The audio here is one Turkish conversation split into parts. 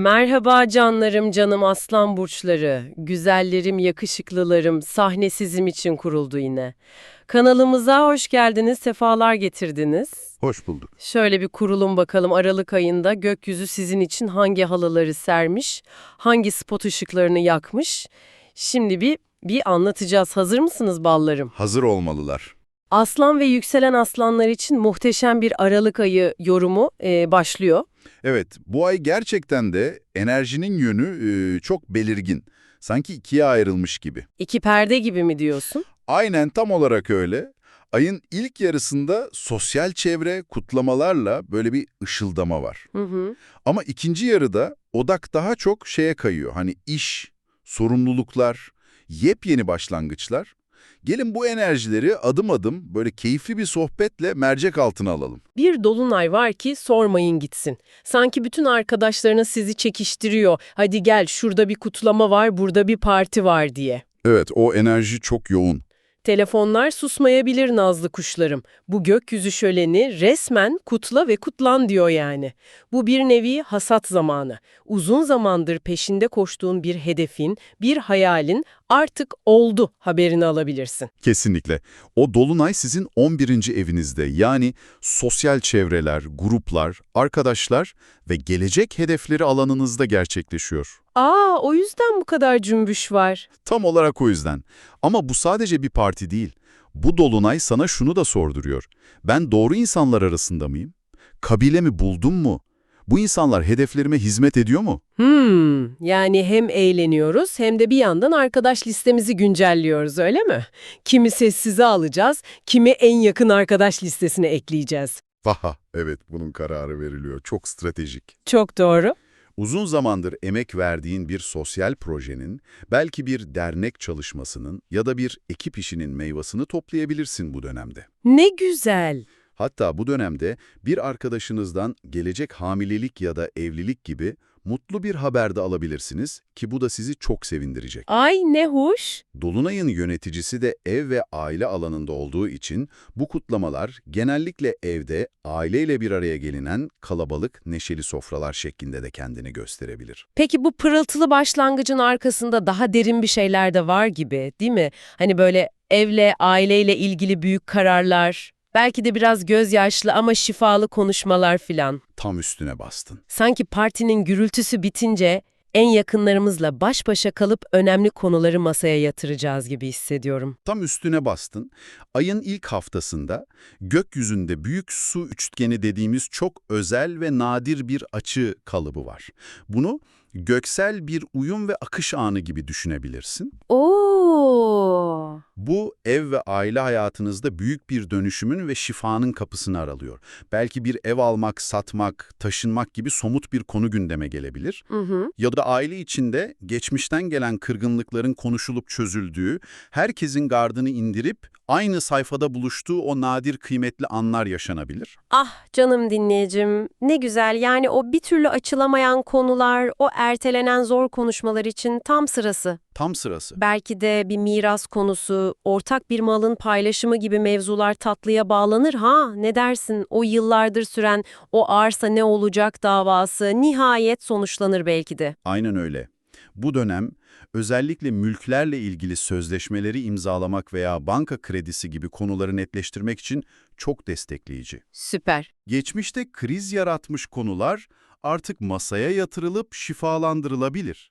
Merhaba canlarım, canım aslan burçları, güzellerim, yakışıklılarım, sahne sizin için kuruldu yine. Kanalımıza hoş geldiniz, sefalar getirdiniz. Hoş bulduk. Şöyle bir kurulum bakalım Aralık ayında gökyüzü sizin için hangi halıları sermiş, hangi spot ışıklarını yakmış. Şimdi bir bir anlatacağız. Hazır mısınız ballarım? Hazır olmalılar. Aslan ve yükselen aslanlar için muhteşem bir Aralık ayı yorumu e, başlıyor. Evet, bu ay gerçekten de enerjinin yönü e, çok belirgin. Sanki ikiye ayrılmış gibi. İki perde gibi mi diyorsun? Aynen tam olarak öyle. Ayın ilk yarısında sosyal çevre kutlamalarla böyle bir ışıldama var. Hı hı. Ama ikinci yarıda odak daha çok şeye kayıyor. Hani iş, sorumluluklar, yepyeni başlangıçlar. Gelin bu enerjileri adım adım böyle keyifli bir sohbetle mercek altına alalım. Bir dolunay var ki sormayın gitsin. Sanki bütün arkadaşlarına sizi çekiştiriyor. Hadi gel şurada bir kutlama var, burada bir parti var diye. Evet, o enerji çok yoğun. Telefonlar susmayabilir nazlı kuşlarım. Bu gökyüzü şöleni resmen kutla ve kutlan diyor yani. Bu bir nevi hasat zamanı. Uzun zamandır peşinde koştuğun bir hedefin, bir hayalin artık oldu haberini alabilirsin. Kesinlikle. O dolunay sizin 11. evinizde. Yani sosyal çevreler, gruplar, arkadaşlar ve gelecek hedefleri alanınızda gerçekleşiyor. Aa o yüzden bu kadar cümbüş var. Tam olarak o yüzden. Ama bu sadece bir parti değil. Bu dolunay sana şunu da sorduruyor. Ben doğru insanlar arasında mıyım? Kabilemi buldum mu? Bu insanlar hedeflerime hizmet ediyor mu? Hmm, yani hem eğleniyoruz hem de bir yandan arkadaş listemizi güncelliyoruz öyle mi? Kimi sessize alacağız, kimi en yakın arkadaş listesine ekleyeceğiz. Vaha, evet bunun kararı veriliyor. Çok stratejik. Çok doğru. Uzun zamandır emek verdiğin bir sosyal projenin, belki bir dernek çalışmasının ya da bir ekip işinin meyvasını toplayabilirsin bu dönemde. Ne güzel. Hatta bu dönemde bir arkadaşınızdan gelecek hamilelik ya da evlilik gibi mutlu bir haber de alabilirsiniz ki bu da sizi çok sevindirecek. Ay ne hoş. Dolunay'ın yöneticisi de ev ve aile alanında olduğu için bu kutlamalar genellikle evde aileyle bir araya gelinen kalabalık, neşeli sofralar şeklinde de kendini gösterebilir. Peki bu pırıltılı başlangıcın arkasında daha derin bir şeyler de var gibi değil mi? Hani böyle evle, aileyle ilgili büyük kararlar, belki de biraz gözyaşlı ama şifalı konuşmalar filan. Tam üstüne bastın. Sanki partinin gürültüsü bitince en yakınlarımızla baş başa kalıp önemli konuları masaya yatıracağız gibi hissediyorum. Tam üstüne bastın. Ayın ilk haftasında gökyüzünde büyük su üçgeni dediğimiz çok özel ve nadir bir açı kalıbı var. Bunu göksel bir uyum ve akış anı gibi düşünebilirsin. Oo. Bu ev ve aile hayatınızda büyük bir dönüşümün ve şifanın kapısını aralıyor. Belki bir ev almak, satmak, taşınmak gibi somut bir konu gündeme gelebilir. Hı hı. Ya da aile içinde geçmişten gelen kırgınlıkların konuşulup çözüldüğü, herkesin gardını indirip aynı sayfada buluştuğu o nadir kıymetli anlar yaşanabilir. Ah canım dinleyicim, ne güzel yani o bir türlü açılamayan konular, o ertelenen zor konuşmalar için tam sırası. Tam sırası. Belki de bir miras konusu, ortak bir malın paylaşımı gibi mevzular tatlıya bağlanır ha? Ne dersin? O yıllardır süren o arsa ne olacak davası nihayet sonuçlanır belki de. Aynen öyle. Bu dönem özellikle mülklerle ilgili sözleşmeleri imzalamak veya banka kredisi gibi konuları netleştirmek için çok destekleyici. Süper. Geçmişte kriz yaratmış konular artık masaya yatırılıp şifalandırılabilir.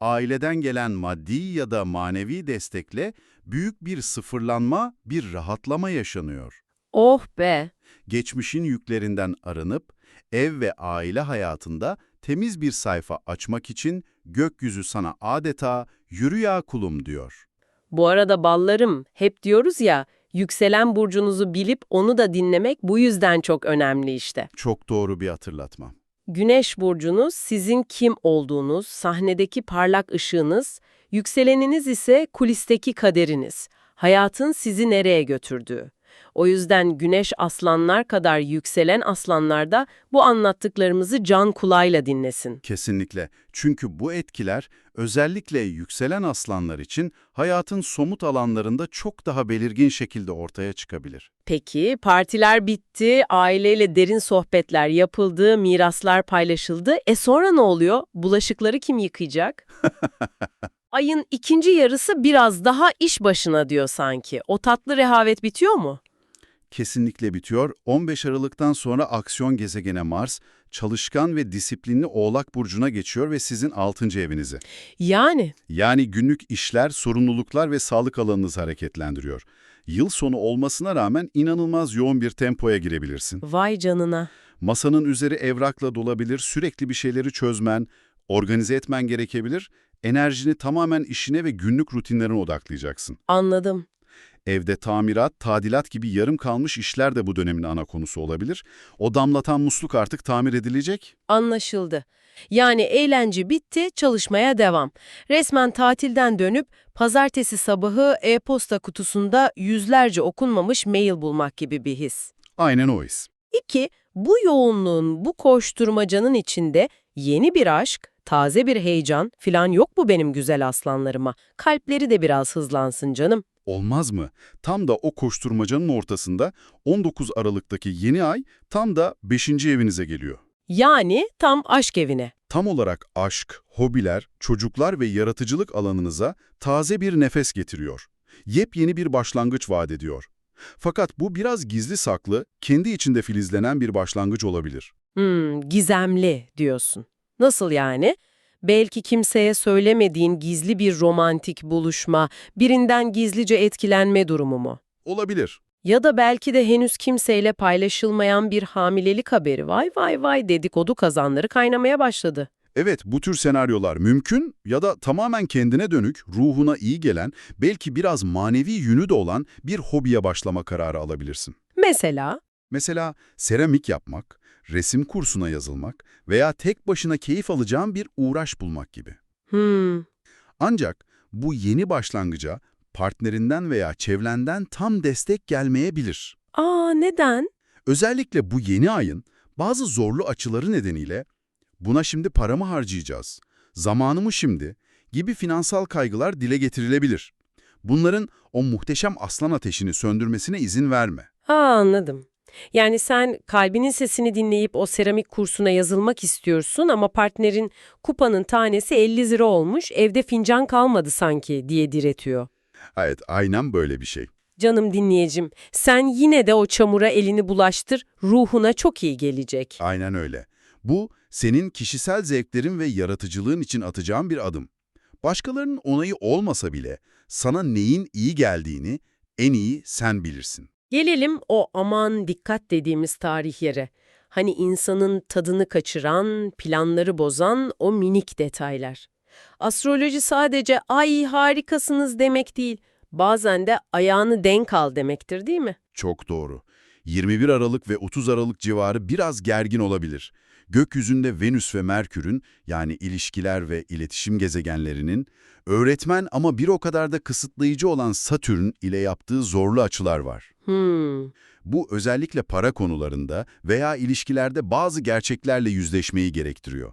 Aileden gelen maddi ya da manevi destekle büyük bir sıfırlanma, bir rahatlama yaşanıyor. Oh be. Geçmişin yüklerinden arınıp ev ve aile hayatında temiz bir sayfa açmak için gökyüzü sana adeta yürü ya kulum diyor. Bu arada ballarım, hep diyoruz ya, yükselen burcunuzu bilip onu da dinlemek bu yüzden çok önemli işte. Çok doğru bir hatırlatma. Güneş burcunuz sizin kim olduğunuz, sahnedeki parlak ışığınız, yükseleniniz ise kulisteki kaderiniz, hayatın sizi nereye götürdüğü. O yüzden güneş aslanlar kadar yükselen aslanlar da bu anlattıklarımızı can kulağıyla dinlesin. Kesinlikle. Çünkü bu etkiler özellikle yükselen aslanlar için hayatın somut alanlarında çok daha belirgin şekilde ortaya çıkabilir. Peki, partiler bitti, aileyle derin sohbetler yapıldı, miraslar paylaşıldı. E sonra ne oluyor? Bulaşıkları kim yıkayacak? Ayın ikinci yarısı biraz daha iş başına diyor sanki. O tatlı rehavet bitiyor mu? Kesinlikle bitiyor. 15 Aralık'tan sonra aksiyon gezegene Mars, çalışkan ve disiplinli Oğlak Burcu'na geçiyor ve sizin 6. evinizi. Yani Yani günlük işler, sorumluluklar ve sağlık alanınızı hareketlendiriyor. Yıl sonu olmasına rağmen inanılmaz yoğun bir tempoya girebilirsin. vay canına. Masanın üzeri evrakla dolabilir, sürekli bir şeyleri çözmen, organize etmen gerekebilir. Enerjini tamamen işine ve günlük rutinlerine odaklayacaksın. Anladım. Evde tamirat, tadilat gibi yarım kalmış işler de bu dönemin ana konusu olabilir. O damlatan musluk artık tamir edilecek. Anlaşıldı. Yani eğlence bitti, çalışmaya devam. Resmen tatilden dönüp pazartesi sabahı e-posta kutusunda yüzlerce okunmamış mail bulmak gibi bir his. Aynen o his. İki, bu yoğunluğun, bu koşturmacanın içinde yeni bir aşk, taze bir heyecan filan yok mu benim güzel aslanlarıma? Kalpleri de biraz hızlansın canım. Olmaz mı? Tam da o koşturmacanın ortasında 19 Aralık'taki yeni ay tam da 5. evinize geliyor. Yani tam aşk evine. Tam olarak aşk, hobiler, çocuklar ve yaratıcılık alanınıza taze bir nefes getiriyor. Yepyeni bir başlangıç vaat ediyor. Fakat bu biraz gizli saklı, kendi içinde filizlenen bir başlangıç olabilir. Hmm, gizemli diyorsun. Nasıl yani? Belki kimseye söylemediğin gizli bir romantik buluşma, birinden gizlice etkilenme durumu mu? Olabilir. Ya da belki de henüz kimseyle paylaşılmayan bir hamilelik haberi. Vay vay vay dedikodu kazanları kaynamaya başladı. Evet, bu tür senaryolar mümkün ya da tamamen kendine dönük, ruhuna iyi gelen, belki biraz manevi yönü de olan bir hobiye başlama kararı alabilirsin. Mesela Mesela seramik yapmak, resim kursuna yazılmak veya tek başına keyif alacağın bir uğraş bulmak gibi. hmm, Ancak bu yeni başlangıca partnerinden veya çevrenden tam destek gelmeyebilir. aa neden? Özellikle bu yeni ayın bazı zorlu açıları nedeniyle buna şimdi para mı harcayacağız, zamanı mı şimdi gibi finansal kaygılar dile getirilebilir. Bunların o muhteşem aslan ateşini söndürmesine izin verme. Aa anladım. Yani sen kalbinin sesini dinleyip o seramik kursuna yazılmak istiyorsun ama partnerin kupanın tanesi 50 lira olmuş, evde fincan kalmadı sanki diye diretiyor. Evet, aynen böyle bir şey. Canım dinleyicim, sen yine de o çamura elini bulaştır, ruhuna çok iyi gelecek. Aynen öyle. Bu, senin kişisel zevklerin ve yaratıcılığın için atacağın bir adım. Başkalarının onayı olmasa bile sana neyin iyi geldiğini en iyi sen bilirsin. Gelelim o aman dikkat dediğimiz tarih yere. Hani insanın tadını kaçıran, planları bozan o minik detaylar. Astroloji sadece ay harikasınız demek değil, bazen de ayağını denk al demektir değil mi? Çok doğru. 21 Aralık ve 30 Aralık civarı biraz gergin olabilir. Gökyüzünde Venüs ve Merkür'ün yani ilişkiler ve iletişim gezegenlerinin, öğretmen ama bir o kadar da kısıtlayıcı olan Satürn ile yaptığı zorlu açılar var. Hmm, Bu özellikle para konularında veya ilişkilerde bazı gerçeklerle yüzleşmeyi gerektiriyor.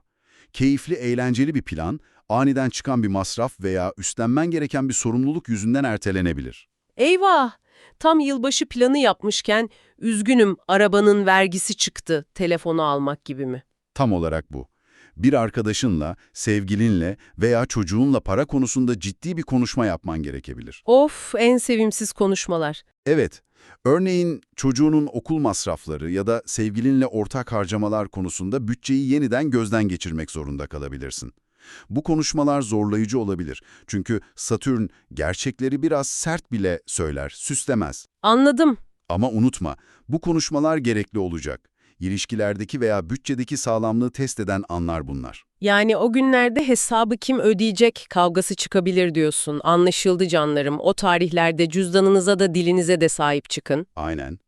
Keyifli, eğlenceli bir plan, aniden çıkan bir masraf veya üstlenmen gereken bir sorumluluk yüzünden ertelenebilir. eyvah! Tam yılbaşı planı yapmışken, üzgünüm arabanın vergisi çıktı, telefonu almak gibi mi? Tam olarak bu. Bir arkadaşınla, sevgilinle veya çocuğunla para konusunda ciddi bir konuşma yapman gerekebilir. Of, en sevimsiz konuşmalar. Evet, örneğin çocuğunun okul masrafları ya da sevgilinle ortak harcamalar konusunda bütçeyi yeniden gözden geçirmek zorunda kalabilirsin. Bu konuşmalar zorlayıcı olabilir. Çünkü Satürn gerçekleri biraz sert bile söyler, süslemez. Anladım. Ama unutma, bu konuşmalar gerekli olacak. İlişkilerdeki veya bütçedeki sağlamlığı test eden anlar bunlar. Yani o günlerde hesabı kim ödeyecek kavgası çıkabilir diyorsun. Anlaşıldı canlarım. O tarihlerde cüzdanınıza da dilinize de sahip çıkın. Aynen.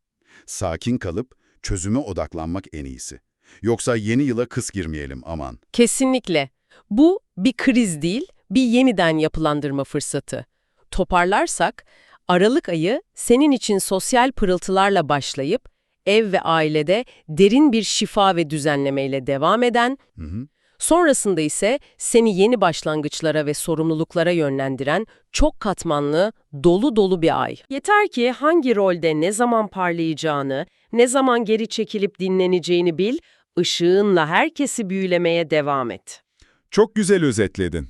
Sakin kalıp çözüme odaklanmak en iyisi. Yoksa yeni yıla kıs girmeyelim aman. Kesinlikle. Bu bir kriz değil, bir yeniden yapılandırma fırsatı. Toparlarsak, Aralık ayı senin için sosyal pırıltılarla başlayıp ev ve ailede derin bir şifa ve düzenlemeyle devam eden, Hı hı. sonrasında ise seni yeni başlangıçlara ve sorumluluklara yönlendiren çok katmanlı, dolu dolu bir ay. Yeter ki hangi rolde ne zaman parlayacağını, ne zaman geri çekilip dinleneceğini bil, ışığınla herkesi büyülemeye devam et. Çok güzel özetledin.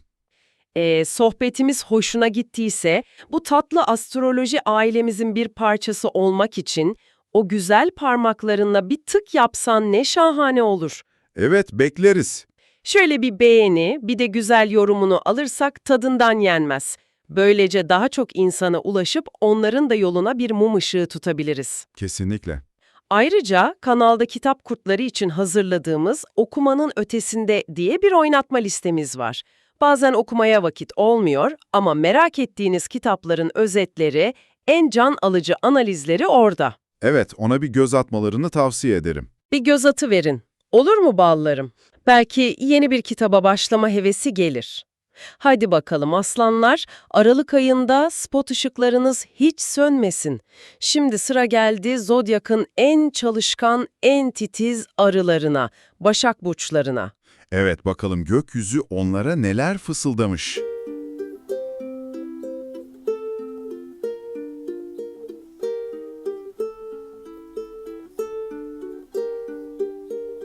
Ee, sohbetimiz hoşuna gittiyse bu tatlı astroloji ailemizin bir parçası olmak için o güzel parmaklarınla bir tık yapsan ne şahane olur. Evet, bekleriz. Şöyle bir beğeni, bir de güzel yorumunu alırsak tadından yenmez. Böylece daha çok insana ulaşıp onların da yoluna bir mum ışığı tutabiliriz. Kesinlikle. Ayrıca kanalda kitap kurtları için hazırladığımız Okumanın Ötesinde diye bir oynatma listemiz var. Bazen okumaya vakit olmuyor ama merak ettiğiniz kitapların özetleri, en can alıcı analizleri orada. Evet, ona bir göz atmalarını tavsiye ederim. Bir göz atı verin. Olur mu ballarım? Belki yeni bir kitaba başlama hevesi gelir. Hadi bakalım aslanlar, Aralık ayında spot ışıklarınız hiç sönmesin. Şimdi sıra geldi Zodyak'ın en çalışkan, en titiz arılarına, Başak burçlarına. Evet, bakalım gökyüzü onlara neler fısıldamış.